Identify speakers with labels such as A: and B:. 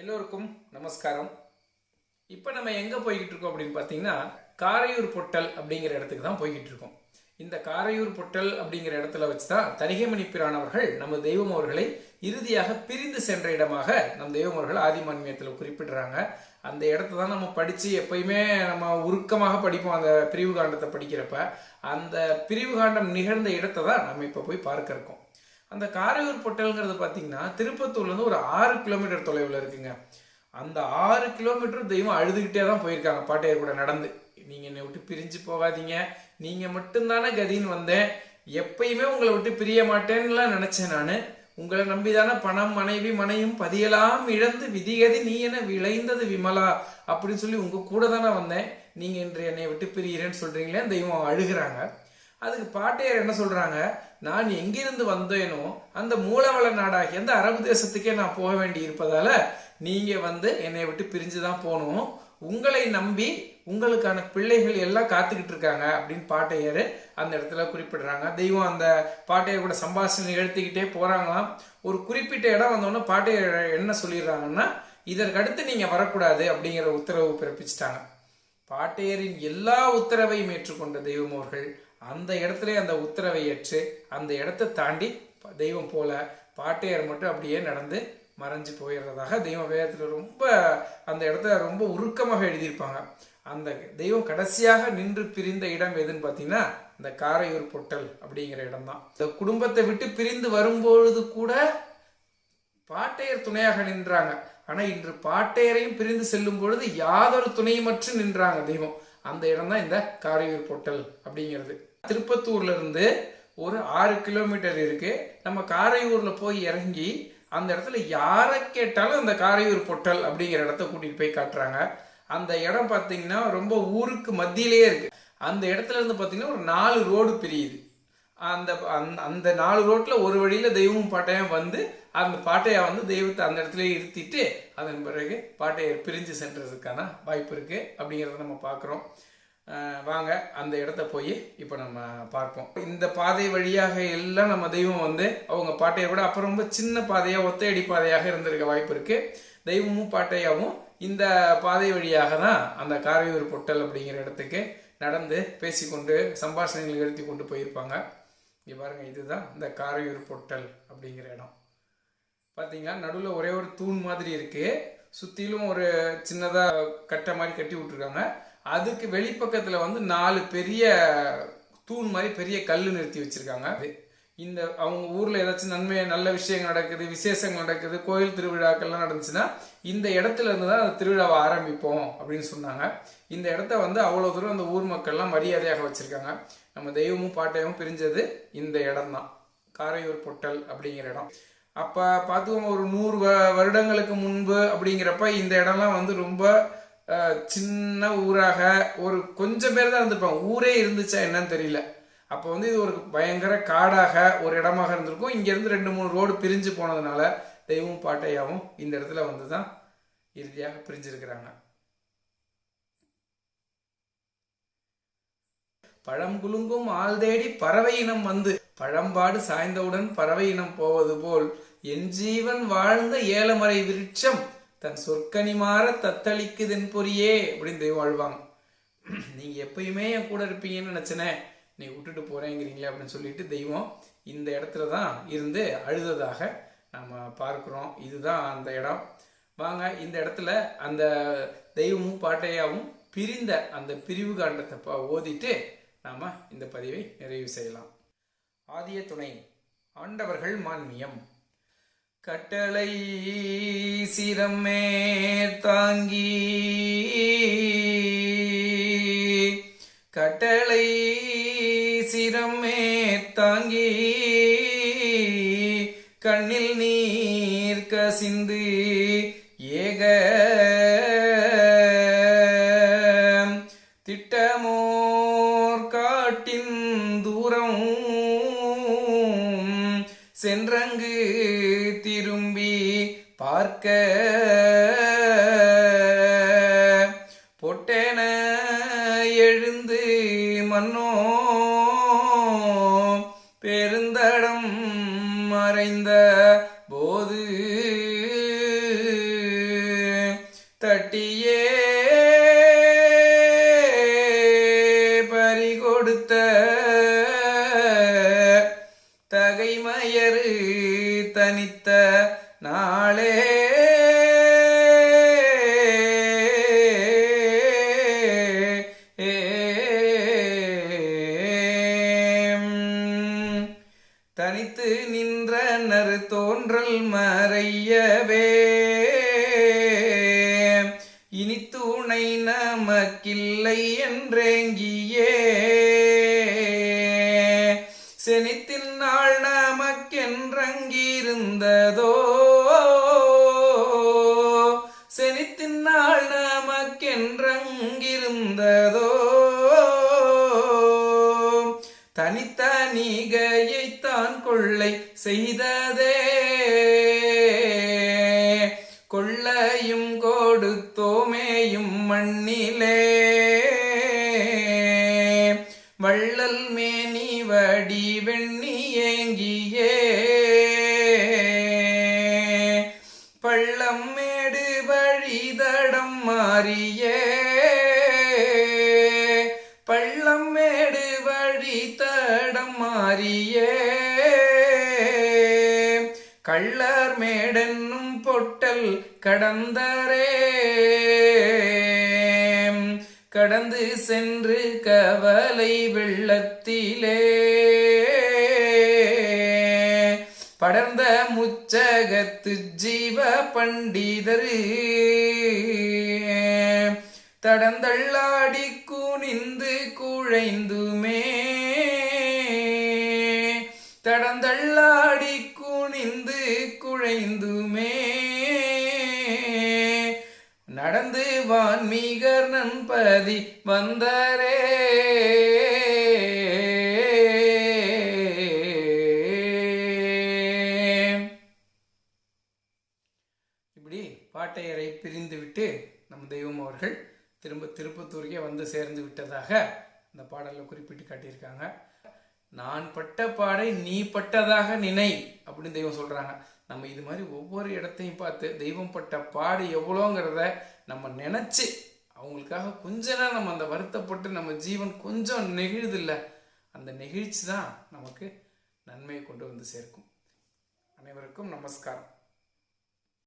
A: எல்லோருக்கும் நமஸ்காரம். இப்போ நம்ம எங்கே போய்கிட்டு இருக்கோம் அப்படின்னு பார்த்தீங்கன்னா காரையூர் பொட்டல் அப்படிங்கிற இடத்துக்கு தான் போய்கிட்டு இருக்கோம். இந்த காரையூர் பொட்டல் அப்படிங்கிற இடத்துல வச்சு தான் தரிகைமணி பிரானவர்கள் நம்ம தெய்வம் அவர்களை இறுதியாக பிரிந்து சென்ற இடமாக நம் தெய்வம் அவர்கள் ஆதிமான்மியத்தில் குறிப்பிடுறாங்க. அந்த இடத்த தான் நம்ம படித்து எப்பயுமே நம்ம உருக்கமாக படிப்போம் அந்த பிரிவு காண்டத்தை படிக்கிறப்ப. அந்த பிரிவு காண்டம் நிகழ்ந்த இடத்தை தான் நம்ம இப்போ போய் பார்க்க இருக்கோம் அந்த காரையூர் பொட்டல்ங்கிறது பார்த்தீங்கன்னா திருப்பத்தூர்லேருந்து ஒரு ஆறு கிலோமீட்டர் தொலைவில் இருக்குங்க. அந்த ஆறு கிலோமீட்டர் தெய்வம் அழுதுகிட்டே தான் போயிருக்காங்க. பாட்டையர் கூட நடந்து. நீங்கள் என்னை விட்டு பிரிஞ்சு போகாதீங்க. நீங்கள் மட்டும்தானே கதின்னு வந்தேன். எப்பயுமே உங்களை விட்டு பிரிய மாட்டேன்னுலாம் நினச்சேன் நான். உங்களை நம்பிதானே பணம் மனைவி மனையும் பதியலாம் இழந்து விதிகதி நீ என விளைந்தது விமலா அப்படின்னு சொல்லி உங்கள் கூட தானே வந்தேன். நீங்கள் இன்று என்னை விட்டு பிரியிறேன்னு சொல்கிறீங்களே தெய்வம் அழுகிறாங்க. அதுக்கு பாட்டையர் என்ன சொல்றாங்க? நான் எங்கிருந்து வந்தேனோ அந்த மூலவள நாடாகி அந்த அரபு தேசத்துக்கே நான் போக வேண்டி இருப்பதால நீங்க வந்து என்னை விட்டு பிரிஞ்சு தான் போகணும். உங்களை நம்பி உங்களுக்கான பிள்ளைகள் எல்லாம் காத்துக்கிட்டு இருக்காங்க அப்படின்னு பாட்டையர் அந்த இடத்துல குறிப்பிடுறாங்க. தெய்வம் அந்த பாட்டையர் கூட சம்பாஷணை எழுத்துக்கிட்டே போறாங்களாம். ஒரு குறிப்பிட்ட இடம் வந்தோடனே பாட்டையர் என்ன சொல்லிடுறாங்கன்னா இதற்கடுத்து நீங்க வரக்கூடாது அப்படிங்கிற உத்தரவு பிறப்பிச்சிட்டாங்க. பாட்டையரின் எல்லா உத்தரவையும் ஏற்றுக்கொண்ட தெய்வம் அவர்கள் அந்த இடத்துல அந்த உத்தரவை ஏற்று அந்த இடத்தை தாண்டி தெய்வம் போல பாட்டையர் மட்டும் அப்படியே நடந்து மறைஞ்சு போயிடுறதாக தெய்வம் வேதத்தில் ரொம்ப அந்த இடத்த ரொம்ப உருக்கமாக எழுதியிருப்பாங்க. அந்த தெய்வம் கடைசியாக நின்று பிரிந்த இடம் எதுன்னு பார்த்தீங்கன்னா இந்த காரையூர் பொட்டல் அப்படிங்கிற இடம் தான் இந்த குடும்பத்தை விட்டு பிரிந்து வரும்பொழுது கூட பாட்டையர் துணையாக நின்றாங்க. ஆனால் இன்று பாட்டையரையும் பிரிந்து செல்லும் பொழுது யாதொரு துணையுமற்று நின்றாங்க தெய்வம். அந்த இடம் தான் இந்த காரையூர் பொட்டல் அப்படிங்கிறது. திருப்பத்தூர்ல இருந்து ஒரு ஆறு கிலோமீட்டர் இருக்கு. நம்ம காரையூர்ல போய் இறங்கி அந்த இடத்துல யாரை கேட்டாலும் அந்த காரையூர் பொட்டல் அப்படிங்கிற இடத்த கூட்டிட்டு போய் காட்டுறாங்க. அந்த இடம் பார்த்தீங்கன்னா ரொம்ப ஊருக்கு மத்தியிலேயே இருக்கு. அந்த இடத்துல இருந்து பார்த்தீங்கன்னா ஒரு நாலு ரோடு பிரியுது. அந்த அந்த- அந்த நாலு ரோட்ல ஒரு வழியில தெய்வம் பாட்டையும் வந்து அந்த பாட்டையா வந்து தெய்வத்தை அந்த இடத்துல இருத்திட்டு அதன் பிறகு பாட்டையை பிரிஞ்சு சென்றதுக்கான வாய்ப்பு இருக்கு அப்படிங்கிறத நம்ம பார்க்குறோம் வாங்க அந்த இடத்த போய் இப்போ நம்ம பார்ப்போம். இந்த பாதை வழியாக எல்லாம் நம்ம தெய்வம் வந்து அவங்க பாட்டையை விட அப்புறம் ரொம்ப சின்ன பாதையாக ஒத்தையடி பாதையாக இருந்திருக்க வாய்ப்பு இருக்குது தெய்வமும் பாட்டையாவும் இந்த பாதை வழியாக தான் அந்த காரையூர் பொட்டல் அப்படிங்கிற இடத்துக்கு நடந்து பேசிக்கொண்டு சம்பாஷணைகள் எழுதி கொண்டு போயிருப்பாங்க. இங்கே பாருங்க இதுதான் இந்த காரையூர் பொட்டல் அப்படிங்கிற இடம். பார்த்தீங்களா நடுவில் ஒரே ஒரு தூண் மாதிரி இருக்குது சுற்றிலும் ஒரு சின்னதாக கட்டை மாதிரி கட்டி விட்ருக்காங்க அதுக்கு வெளிப்பக்கத்தில் வந்து நாலு பெரிய தூண் மாதிரி பெரிய கல் நிறுத்தி வச்சுருக்காங்க. இந்த அவங்க ஊரில் ஏதாச்சும் நன்மை நல்ல விஷயங்கள் நடக்குது விசேஷங்கள் நடக்குது கோயில் திருவிழாக்கள்லாம் நடந்துச்சுன்னா இந்த இடத்துல இருந்து தான் அந்த திருவிழாவை ஆரம்பிப்போம் அப்படின்னு சொன்னாங்க. இந்த இடத்த வந்து அவ்வளோ தூரம் அந்த ஊர் மக்கள்லாம் மரியாதையாக வச்சுருக்காங்க. நம்ம தெய்வமும் பாட்டையும் பிரிஞ்சது இந்த இடம் தான் காரையூர் பொட்டல் அப்படிங்கிற இடம். அப்போ பார்த்துக்கோங்க ஒரு நூறு வ- வருடங்களுக்கு முன்பு அப்படிங்கிறப்ப இந்த இடம்லாம் வந்து ரொம்ப சின்ன ஊராக ஒரு கொஞ்சம் பேர் தான் இருந்திருப்பாங்க. ஊரே இருந்துச்சா என்னன்னு தெரியல. அப்போ வந்து இது ஒரு பயங்கர காடாக ஒரு இடமாக இருந்திருக்கும். இங்கேருந்து ரெண்டு மூணு ரோடு பிரிஞ்சு போனதுனால தெய்வமும் பாட்டையாவும் இந்த இடத்துல வந்து தான் இறுதியாக பிரிஞ்சிருக்கிறாங்க. பழம் குலுங்கும் ஆள் தேடி பறவை இனம் வந்து. பழம்பாடு சாய்ந்தவுடன் பறவை இனம் போவது போல். என் ஜீவன் வாழ்ந்த ஏலமறை விருட்சம். தன் சொற்கனி மாற தத்தளிக்குதென் பொறியே அப்படின்னு தெய்வம் அழுவாங்க நீங்க எப்பயுமே என் கூட இருப்பீங்கன்னு நினைச்சனே நீ விட்டுட்டு போறேங்கிறீங்களே அப்படின்னு சொல்லிட்டு தெய்வம் இந்த இடத்துல தான் இருந்து அழுததாக நம்ம பார்க்குறோம். இதுதான் அந்த இடம். வாங்க இந்த இடத்துல அந்த தெய்வமும் பாட்டையாவும் பிரிந்த அந்த பிரிவு காண்டத்தை ப- ஓதிட்டு நாம இந்த பதிவை நிறைவு செய்யலாம். ஆதிய துணை ஆண்டவர்கள் மான்மியம். கட்டளை சிரமே தாங்கி. கட்டளை சிரமே தாங்கி. கண்ணில் நீர் கசிந்து ஏக. திட்டமோர் காட்டின் பார்க்க பொட்டேன எழுந்து மன்னோ நமக்கில்லை என்றேங்கியே. செனித்தின் நாள் நமக்கென்றங்கிருந்ததோ செனித்தின் நாள் நமக்கென்றங்கிருந்ததோ தனித்தனிகையைத்தான் கொள்ளை செய்ததே. கொள்ளையும் கொடுத்தோமேயும் மண்ணிலே. மாறியே பள்ளம் மேடு வழி தடம் மாறியே. கள்ளர் மேடென்னும் பொட்டல் கடந்தரே. கடந்து சென்று கவலை வெள்ளத்திலே. படர்ந்த முச்சகத்து ஜீவ பண்டிதரு. தடந்தள்ளாடி குனிந்து குழைந்துமே. தடந்தள்ளாடி குனிந்து குழைந்துமே. நடந்து வான்மீகர் நண்பதி வந்தரே. இப்படி பாட்டையரை பிரிந்துவிட்டு நம் தெய்வம் அவர்கள் திரும்ப திருப்பத்தூருக்கே வந்து சேர்ந்து விட்டதாக இந்த பாடலில் குறிப்பிட்டு காட்டியிருக்காங்க. நான் பட்ட பாடை நீ பட்டதாக நினை அப்படின்னு தெய்வம் சொல்கிறாங்க நம்ம இது மாதிரி ஒவ்வொரு இடத்தையும் பார்த்து தெய்வம் பட்ட பாடு எவ்வளோங்கிறத நம்ம நினச்சி அவங்களுக்காக கொஞ்ச நேரம் நம்ம அந்த வருத்தப்பட்டு நம்ம ஜீவன் கொஞ்சம் நெகிழுதில்ல. அந்த நெகிழ்ச்சி தான் நமக்கு நன்மையை கொண்டு வந்து சேர்க்கும். அனைவருக்கும் நமஸ்காரம்.